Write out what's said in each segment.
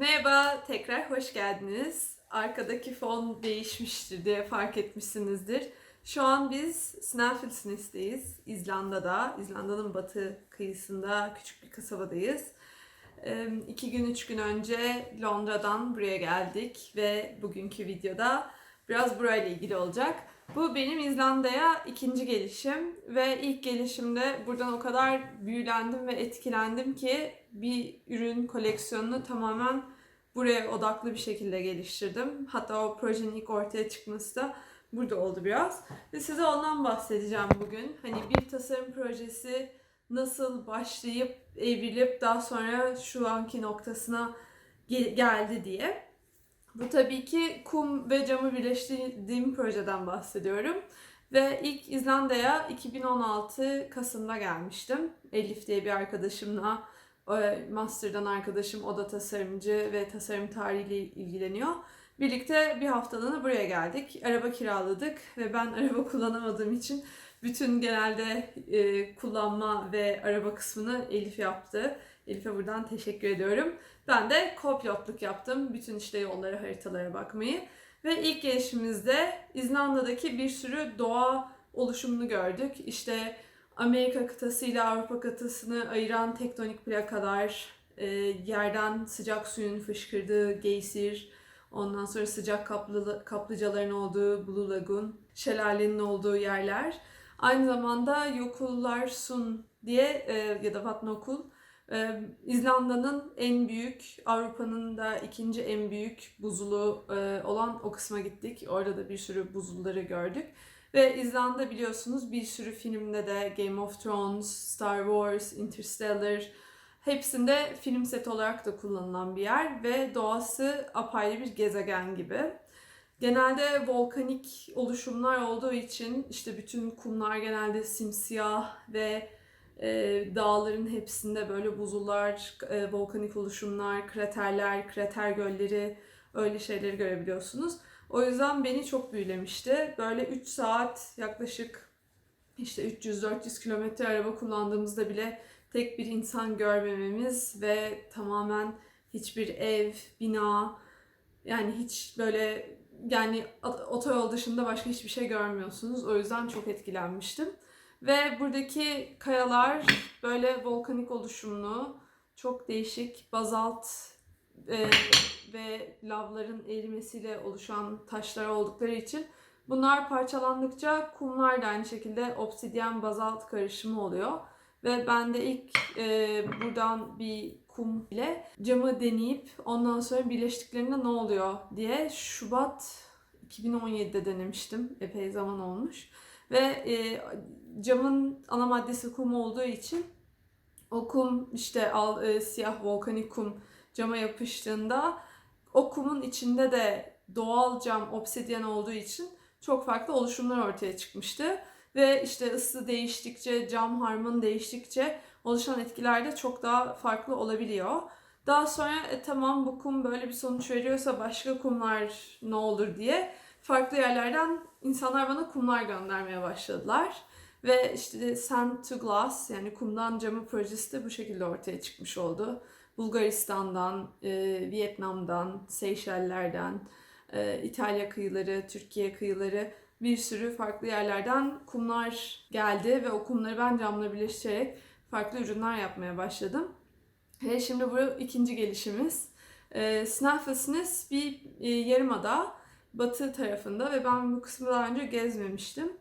Merhaba, tekrar hoş geldiniz. Arkadaki fon değişmiştir diye fark etmişsinizdir. Şu an biz Snæfellsnes'teyiz, İzlanda'da. İzlanda'nın batı kıyısında küçük bir kasabadayız. İki gün, üç gün önce Londra'dan buraya geldik ve bugünkü videoda biraz burayla ilgili olacak. Bu benim İzlanda'ya ikinci gelişim ve ilk gelişimde buradan o kadar büyülendim ve etkilendim ki bir ürün koleksiyonunu tamamen buraya odaklı bir şekilde geliştirdim. Hatta o projenin ilk ortaya çıkması da burada oldu biraz. Ve size ondan bahsedeceğim bugün. Hani bir tasarım projesi nasıl başlayıp evrilip daha sonra şu anki noktasına gel- geldi diye. Bu tabii ki kum ve camı birleştirdiğim projeden bahsediyorum. Ve ilk İzlanda'ya 2016 Kasım'da gelmiştim. Elif diye bir arkadaşımla, e, master'dan arkadaşım, o da tasarımcı ve tasarım tarihiyle ilgileniyor. Birlikte bir haftalığına buraya geldik. Araba kiraladık ve ben araba kullanamadığım için bütün genelde e, kullanma ve araba kısmını Elif yaptı. Elif'e buradan teşekkür ediyorum. Ben de co-pilotluk yaptım. Bütün işte yollara, haritalara bakmayı. Ve ilk gelişimizde İzlanda'daki bir sürü doğa oluşumunu gördük. İşte Amerika kıtası ile Avrupa kıtasını ayıran tektonik plakalar, e, yerden sıcak suyun fışkırdığı geysir, ondan sonra sıcak kaplı, kaplıcaların olduğu Blue Lagoon, şelalenin olduğu yerler. Aynı zamanda Yokullar Sun diye e, ya da Vatnokul ee, İzlanda'nın en büyük, Avrupa'nın da ikinci en büyük buzulu e, olan o kısma gittik. Orada da bir sürü buzulları gördük. Ve İzlanda biliyorsunuz bir sürü filmde de Game of Thrones, Star Wars, Interstellar hepsinde film seti olarak da kullanılan bir yer ve doğası apayrı bir gezegen gibi. Genelde volkanik oluşumlar olduğu için işte bütün kumlar genelde simsiyah ve e, dağların hepsinde böyle buzullar, e, volkanik oluşumlar, kraterler, krater gölleri öyle şeyleri görebiliyorsunuz. O yüzden beni çok büyülemişti. Böyle 3 saat yaklaşık işte 300-400 kilometre araba kullandığımızda bile tek bir insan görmememiz ve tamamen hiçbir ev, bina yani hiç böyle yani otoyol dışında başka hiçbir şey görmüyorsunuz. O yüzden çok etkilenmiştim. Ve buradaki kayalar böyle volkanik oluşumlu, çok değişik bazalt e, ve lavların erimesiyle oluşan taşlar oldukları için bunlar parçalandıkça kumlar da aynı şekilde obsidyen bazalt karışımı oluyor. Ve ben de ilk e, buradan bir kum ile camı deneyip ondan sonra birleştiklerinde ne oluyor diye Şubat 2017'de denemiştim. Epey zaman olmuş. Ve e, camın ana maddesi kum olduğu için o kum işte al, e, siyah volkanik kum cama yapıştığında o kumun içinde de doğal cam obsidyen olduğu için çok farklı oluşumlar ortaya çıkmıştı. Ve işte ısı değiştikçe, cam harman değiştikçe oluşan etkiler de çok daha farklı olabiliyor. Daha sonra e, tamam bu kum böyle bir sonuç veriyorsa başka kumlar ne olur diye farklı yerlerden insanlar bana kumlar göndermeye başladılar. Ve işte Sand to Glass yani kumdan camı projesi de bu şekilde ortaya çıkmış oldu. Bulgaristan'dan, e, Vietnam'dan, Seyşeller'den, e, İtalya kıyıları, Türkiye kıyıları bir sürü farklı yerlerden kumlar geldi ve o kumları ben camla birleştirerek farklı ürünler yapmaya başladım. Ve şimdi bu ikinci gelişimiz. E, Snæfellsnes bir e, yarımada batı tarafında ve ben bu kısmı daha önce gezmemiştim.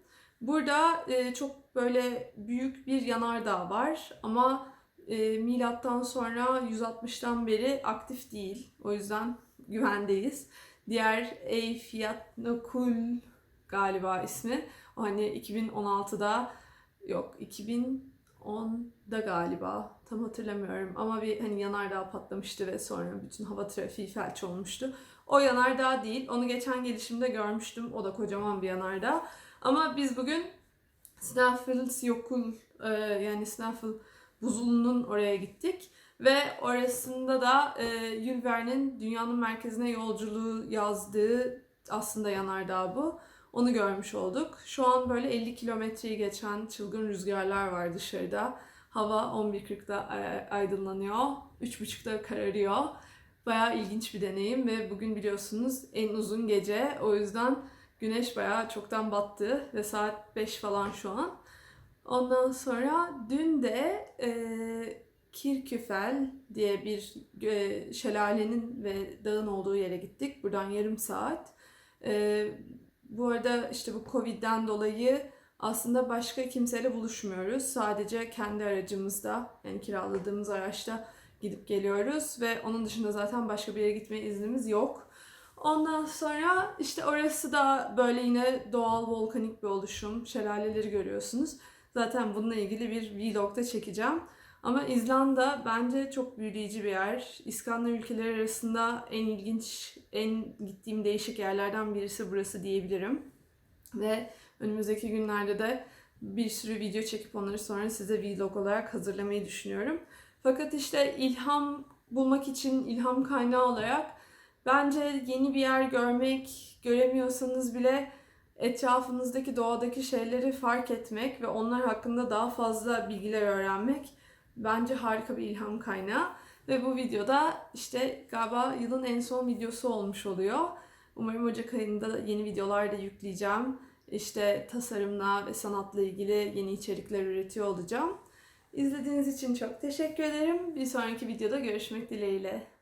Burada e, çok böyle büyük bir yanardağ var ama e, milattan sonra 160'tan beri aktif değil. O yüzden güvendeyiz. Diğer Eyfjallakul galiba ismi. O hani 2016'da yok 2010'da galiba tam hatırlamıyorum ama bir hani yanardağ patlamıştı ve sonra bütün hava trafiği felç olmuştu. O yanardağ değil. Onu geçen gelişimde görmüştüm. O da kocaman bir yanardağ. Ama biz bugün Snaffles Yokul e, yani Snaffle buzulunun oraya gittik. Ve orasında da e, Jules Verne'in dünyanın merkezine yolculuğu yazdığı aslında yanardağ bu. Onu görmüş olduk. Şu an böyle 50 kilometreyi geçen çılgın rüzgarlar var dışarıda. Hava 11.40'da aydınlanıyor. 3.30'da kararıyor. Bayağı ilginç bir deneyim ve bugün biliyorsunuz en uzun gece. O yüzden güneş bayağı çoktan battı ve saat 5 falan şu an. Ondan sonra dün de e, Kirküfel diye bir e, şelalenin ve dağın olduğu yere gittik. Buradan yarım saat. E, bu arada işte bu Covid'den dolayı aslında başka kimseyle buluşmuyoruz. Sadece kendi aracımızda yani kiraladığımız araçta gidip geliyoruz ve onun dışında zaten başka bir yere gitme iznimiz yok. Ondan sonra işte orası da böyle yine doğal volkanik bir oluşum. Şelaleleri görüyorsunuz. Zaten bununla ilgili bir vlog da çekeceğim. Ama İzlanda bence çok büyüleyici bir yer. İskandinav ülkeleri arasında en ilginç, en gittiğim değişik yerlerden birisi burası diyebilirim. Ve önümüzdeki günlerde de bir sürü video çekip onları sonra size vlog olarak hazırlamayı düşünüyorum. Fakat işte ilham bulmak için ilham kaynağı olarak bence yeni bir yer görmek, göremiyorsanız bile etrafınızdaki doğadaki şeyleri fark etmek ve onlar hakkında daha fazla bilgiler öğrenmek bence harika bir ilham kaynağı. Ve bu videoda işte galiba yılın en son videosu olmuş oluyor. Umarım Ocak ayında yeni videolar da yükleyeceğim. İşte tasarımla ve sanatla ilgili yeni içerikler üretiyor olacağım. İzlediğiniz için çok teşekkür ederim. Bir sonraki videoda görüşmek dileğiyle.